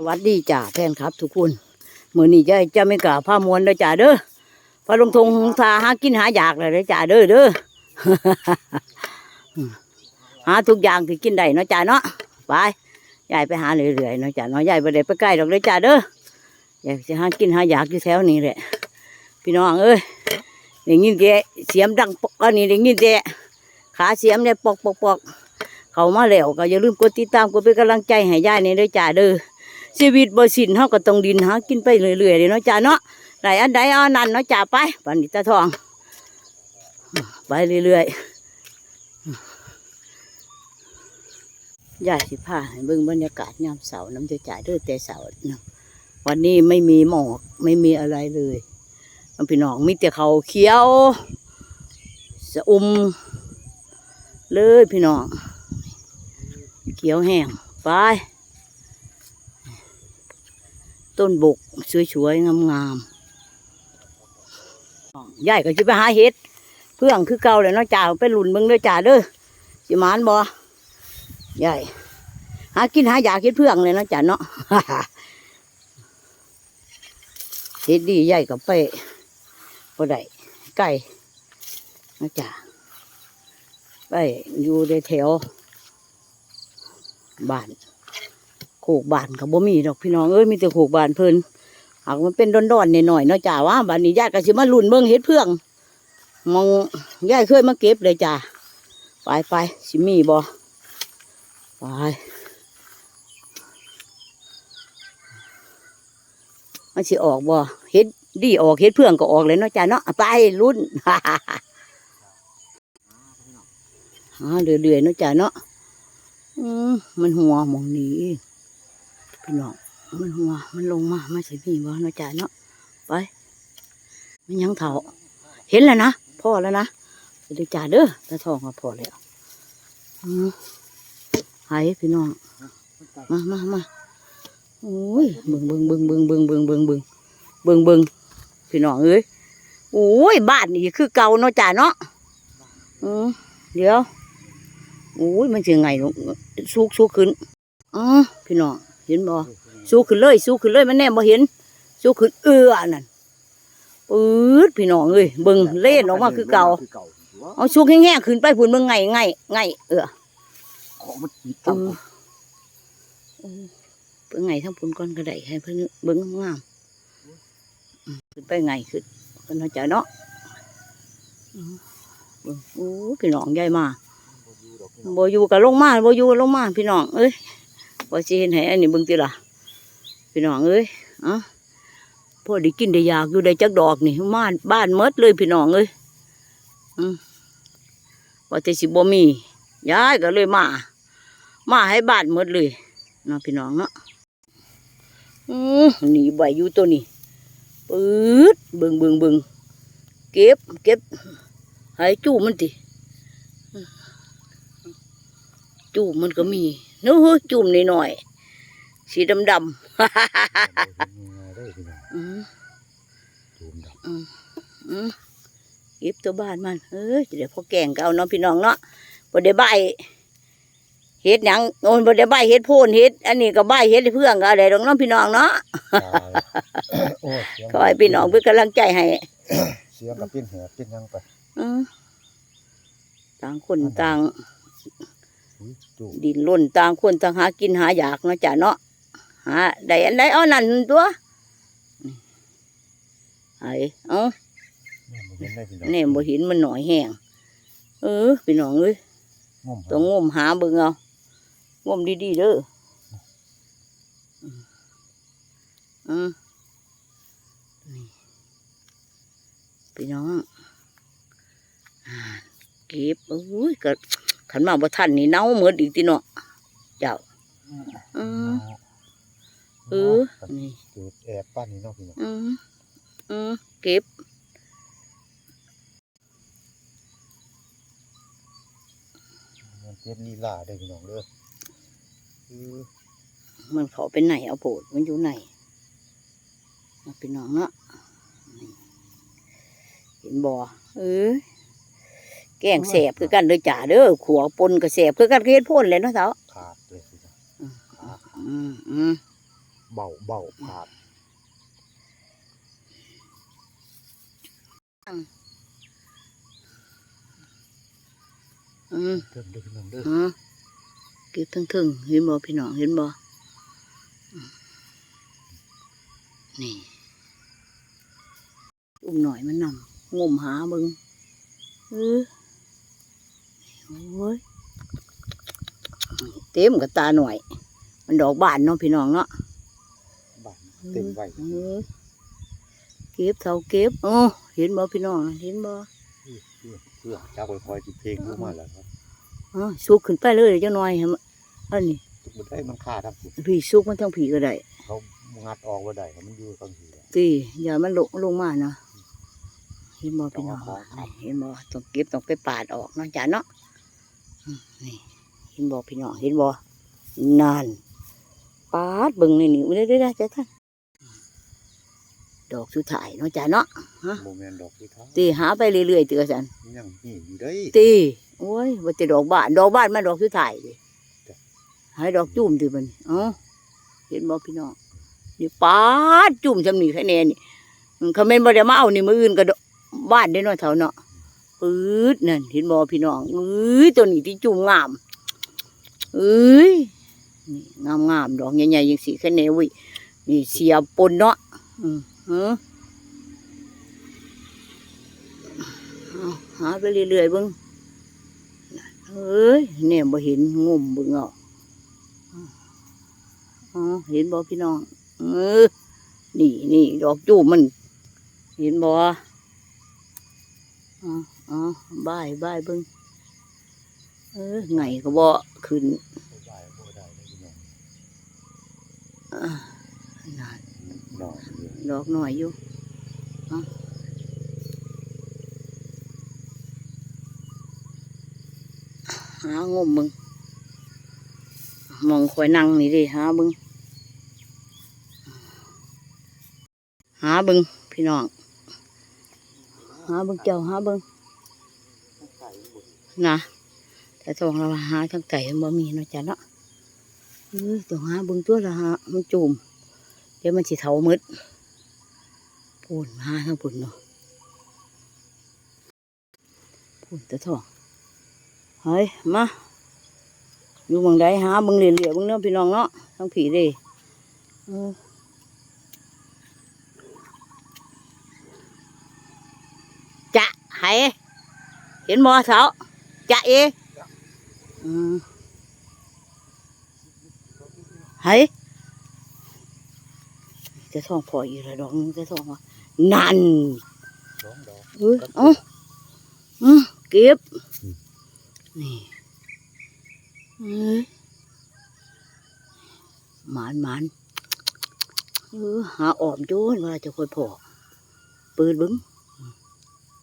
สวัสดีจ่าแฟนครับ ทุกคนเมื่อนี้จะจะไม่กล่าวผ้ามวนเด้อจ่าเด้อพระลงทงหงทาหากินหาอยากเลยเด้อจ่าเด้อเด้อหาทุกอย่างที่กินได้เนาะจ่าเนาะไปยายไปหาเรื่อยๆเนาะจ่าเนาะยายไปได้ไปใกล้ดอกเลยจ่าเด้ออยากจะหากินหาอยากอยู่แถวนี้แหละพี่น้องเอ้ยได้ยินแต่เสียงดังปอกอันนี้ได้ยินแต่ขาเสียมเนี่ยปอกปอกปอกเขามาแล้วก็อย่าลืมกดติดตามกดเป็นกำลังใจให้ยายนี่เด้อจ่าเด้อ ชีวิตบ่สินเฮาก็ต้องดินหากินไปเรื่อยๆเลยเนาะจ้าเนาะได้อันใดอาอันนั้นเนาะจ้าไปปันนิตาทอง ไปเรื่อยๆยายสิพาให้เบิ่งบรรยากาศยามเสาร์น้ำจะจ่ายด้อแต่เสาร์วันนี้ไม่มีหมอกไม่มีอะไรเลยพี่น้องมีแต่เขาเขียว สะอุมเลยพี่น้องเขียวแห้งไป ต้นบก สวยๆ งามๆยายก็จะไปหาเห็ด เพื่องคือเก่าเลยนาะจ่าไปหลุนเบิ่งเด้อจ่าเด้อสิมานบ่ยายหากินหาอยากเห็ดเพื่องเลยนาะจ่าเนาะเห็ดดียายก็ไปบ่ได้ไก่เนาะจ่าไปอยู่ในแถวบ้าน โขกบานกับบ่มีดอกพี่น้องเอ้ยมีแต่โขกบานเพิ่นหากมันเป็นดอนๆหน่อยๆเนาะจ้าว่าบานนี้ญาติก็สิมาลุ่นเบิ่งเฮ็ดเพื่องมองยายเคยมาเก็บเลยจ้าไปไปสิมีบ่ไปมันสิออกบ่เฮ็ดดีออกเฮ็ดเพื่องก็ออกเลยเนาะจ้าเนาะไปรุ่นหาเรื่อยๆเนาะจ้าเนาะอืมมันหัวมองนี้ พี่น้องมันหัวมันลงมาไม่ใช่พี่บ่เนาะจ่าเนาะไปมันยังเถาเห็นแล้วนะพ่อแล้วนะเดี๋ยวจ่าเด้อตาทองก็พอแล้วอืมหายพี่น้องมามามาโอ้ยเบิ่งเบิ่งเบิ่งเบิ่งเบิ่งเบิ่งเบิ่งเบิ่งเบิ่งเบิ่งพี่น้องเอ้ยโอ้ยบ้านนี่คือเก่าเนาะจ่าเนาะอืมเดี๋ยวโอ้ยมันจะไงลูกสูกสูกขึ้นอ๋อพี่น้อง เห็นบ่สูกขึ้นเลย สูกขึ้นเลยมันแน่บ่เห็น สูกขึ้นเอื้อนั่นปื๊ดพี่น้องเอ้ยเบิ่งเล่นออกมาคือเก่าเอาสูกแห้งๆขึ้นไปพุ่นเบิ่งไงไงไงเออของมันติดเอตั้งอเออเบิ่งไงทั้งพุ่นก่อนก็ได้ให้เพิ่นเบิ่งงามๆอืมขึ้นไปไงขึ้นเพิ่นเข้าใจเนาะอืมเบิ่งโอ้พี่น้องใหญ่มากบ่อยู่กับลงมาบ่อยู่กับลงมาพี่น้องเอ้ย บ่สิเห็นให้อันนี้เบิ่งติล่ะพี่น้องเอ้ยอะพอได้กินได้อยากอยู่ได้จักดอกนี่มาบ้านหมดเลยพี่น้องเอ้ยอืมว่าแต่สิบ่มียายก็เลยมา มาให้บ้านหมดเลยเนาะพี่น้องเนาะอืมนี่ใบอยู่ตัวนี้ปื๊ดเบิ่งเบิ่งเบิ่งเก็บเก็บให้จู้มันติจูบมันก็มี นู้จุ่มนิดหน่อยๆสีดำดำๆอืมอืมอืมเก็บตัวบ้านมันเอ้ยเดี๋ยวพอแกงก็เอาเนาะพี่น้องเนาะบ่ได้ใบายเฮ็ดหยังโอนบ่ได้ใบายเฮ็ดโพนเฮ็ดอันนี้ก็ใบายเฮ็ดเพื่องก็ได้ดอกเน้องพี่น้องเนาะโอ้ยเสียงขอให้พี่น้องเป็นกำลังใจให้เสียงกับเป็นแหบเป็นหยังไปอืมต่างคนต่างอุ๊ยจู่ ดินร่นต่างคนต่างหากินหาอยากเนาะจ้ะเนาะหาได้อันใดเอานั่นตัวไอ้เอ้าแม่บ่เห็นได้พี่น้องแน่บ่เห็นมันหน่อยแห้งเออพี่น้องเอ้ยงมต้องงมหาเบิ่งเอางมดีๆเด้ออืมอืมนี่พี่น้องอ่าเก็บโอ้ยก็ ขันมาบ่ทันนี่เน่าเหมือนอีกทีเนาะเจ้าอืมเออนี่จูดแอบป้านนี่เนาะพี่น้องอืมอืมเก็บมันเก็บลีลาได้พี่น้องเด้อเออมันเขาเป็นไหนเอาโปดมันอยู่ไหนเอาพี่น้องเนาะนี่เห็นบ่เออ แกงแสบคือกันเด้อจ่าเด้อขัวปนก็แสบคือกันก็เฮ็ดพ่นเลยเนาะเสาขาดเลยพี่น้องขาดอืมอืมเบาเบาผาดอืมเติมเด้อพี่น้องเด้อฮะเก็บทั้งถึงเห็นบ่พี่น้องเห็นบ่อืมนี่อุ้มหน่อยมันนำงมหาเบิงเออโอ้ย เต็มกับตาหน่อย มันดอกบานเนาะพี่น้องเนาะบ้านเต็มไว้เออเก็บเท่าเก็บโอ้เห็นบ่พี่น้องเห็นบ่เพื่อเพื่อเจ้าคอยๆจิเพลงรู้มาแล้วครับอ๋อสุกขึ้นไปเลยจังหน่อยให้มันอันนี้ทุกบันไดมันฆ่าทั้งสุดพี่สุกมันทั้งผีก็ได้เขางัดออกว่าได้มันอยู่ข้างทีตีอย่ามันลงลงมาเนาะเห็นบ่พี่น้องต้องเอาของเห็นบ่ต้องเก็บต้องไปปาดออกเนาะจ้ะเนาะอืม นี่เห็นบ่พี่น้องเห็นบ่นั่นปาดเบิ่งนี่นี่เด้อๆๆจ้ะท่านดอกสุดท้ายเนาะจ้ะเนาะโมเมนดอกที่เขาตีหาไปเรื่อยๆเตือสันยังนี่อยู่ได้ตีโอ้ยว่าจะดอกบ้านดอกบ้านมาดอกสุดท้ายดิจ้ะให้ดอกจุ่มติมันเอ๋อเห็นบ่พี่น้องนี่ปาดจุ่มจำนี่แค่แน่นี่อืมเขาแม่นบ่ได้มาเอานี่มื้ออื่นก็ดอกบ้านได้เนาะเท่าเนาะ ปื๊ดนั่นเห็นบ่พี่น้องเอ้ยตัวนี้ที่จุ่มงามเอ้ยงามงามดอกใหญ่ๆจังสีแค่แน่เว้ยนี่เสียปนเนาะอืมเอหาไปเรื่อยๆบิ่งเอ้ยเนี่ยบ่เห็นงมบิ่งเอาอ๋อเห็นบ่พี่น้องเออนี่นี่ดอกจูบมัน เห็นบอ๋อ อบายบายเบิ่งเออไงก็บ่ขึ้นบ่ได้บ่ได้เลยพี่น้องอ่านั่นหน่อยเดียวดอกหน่อยอยู่เอาหางมมึง มองคอยนั่งนี่ดิหาเบึง หาเบึง พี่น้อง หาเบึงเจ้าหาเบึง นะแต่ตองเราหาทั้งไก่มันบ่มีเนาะจ้ะเนาะเอ้ยต้องหาบึงตัวละหามันจุ่มเดี๋ยวมันสิเถามืดพูนหาทั้งปุ่นเนาะพูนแตะทองเฮ้ยมาอยู่บางใดหาบางเหลี่ยเหลี่ยบางเนื้อพี่น้องเนาะทั้งผีเด้เออจะไหเห็นมอเสา จะเออืมไหจะท่องพออีกระดอกหนึงจะท่องว่านั่นสองดอกเอ้ยเอ้าอืมเก็บอืมนี่เอ้ยหมานหมานเออหาออมโจนว่าจะค่อยพอเปิดเบึ้ง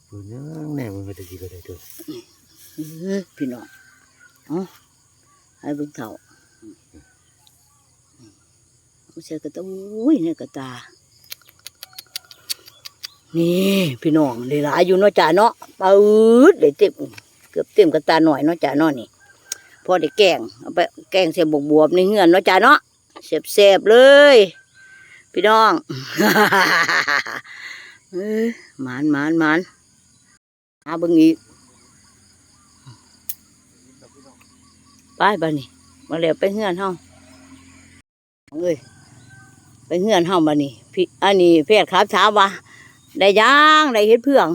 อยู่ยังแน่มันไม่ได้ดีก็ได้เด้อเออ พี่น้องเอ๋อให้เบิ่งเถ่าเอาใส่กระตาอุ้ยเนี่ยกระตา นี่พี่น้องได้หลายอยู่เนาะจ้าเนาะปืดได้เต็มเกือบเต็มกระตาหน่อยเนาะจ้าเนาะนี่พอได้แกงเอาไปแกงเสียบบวบในเฮือนเนาะจ้าเนาะเสียบๆเลย พี่น้องเอ้ยหมานหมานหมานหาเบิ่งอีก ไปบ้านี่มาแล้วไปเฮือนเฮาเอ้ยไปเฮือนเฮาบ้านี่พี่อันนี้แพทย์ครับถาว่าได้ย่างได้เฮ็ดเพื่อง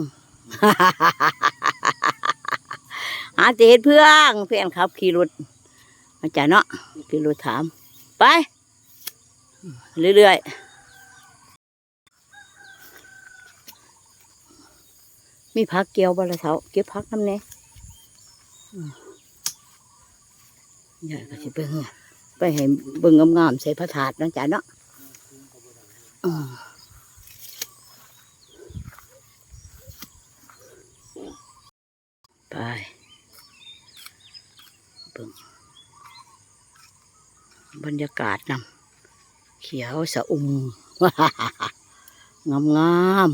หาต่เฮ็ดเพื่องเพื่อนครับขี่รถมาจ่าเนาะขี่รถถาม ไป เรื่อยๆมีพักเกี่ยวบ่ละเท้าเก็บพักน้ำเน่ ยายก็สิไปเหือไปให้เบิ่งงามๆใส่พระถาดนะจ้ะเนาะไปเบิ่งบรรยากาศนำเขียวสะอุ่มงามงาม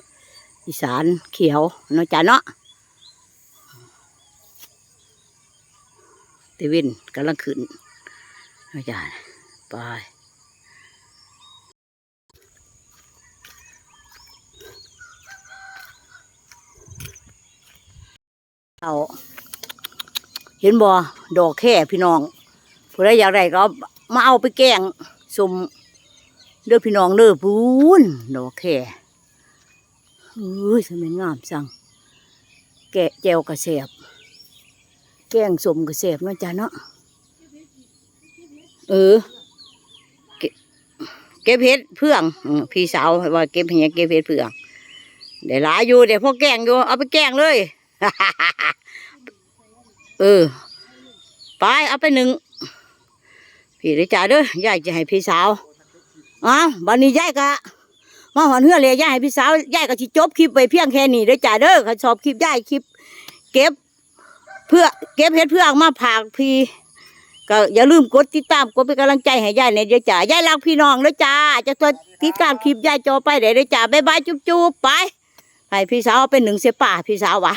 ๆอีสานเขียวเนาะจ้ะเนาะ ตะวินกำลังขึ้นอาจารย์ไปเอาเห็นบ่ดอกแค่พี่น้องผู้ใดอยากได้ก็มาเอาไปแกงสมเด้อพี่น้องเด้อพูนดอกแค่เอ้ยสมัยงามสั่งแกะแจวกระเสียบ แกงสมกระเสบเนาะจ้ะเนาะเออเก็บเก็บเห็ดเพื่องพี่สาวว่าเก็บเห็ดเก็บเห็ดเพื่องเดี๋ยวหลายอยู่เดี๋ยวพวกแกงอยู่เอาไปแกงเลยเออไปเอาไปหนึ่งพี่ได้จ่าเด้อยายจะให้พี่สาวอ้าวบันนี้ยายกะมาหอนเฮือเลยยายให้พี่สาวยายก็สิจบคลิปไปเพียงแค่นี้เด้จ่าเด้อข้าชอบคลิปยายคลิป เก็บ เพื่อเก็บเห็ดเพื่องมาผากพี่ก็อย่าลืมกดติดตามกดเป็นกำลังใจให้ยายเนเด้อจ้ายายรักพี่น้องเด้อจ้า จะตัวติดตามคลิปยายจอไปเด้อเด้อจ้าบ๊ายบายจุ๊บๆไปให้พี่สาวเอาเป็นหนึ่งเสียป่าพี่สาววะ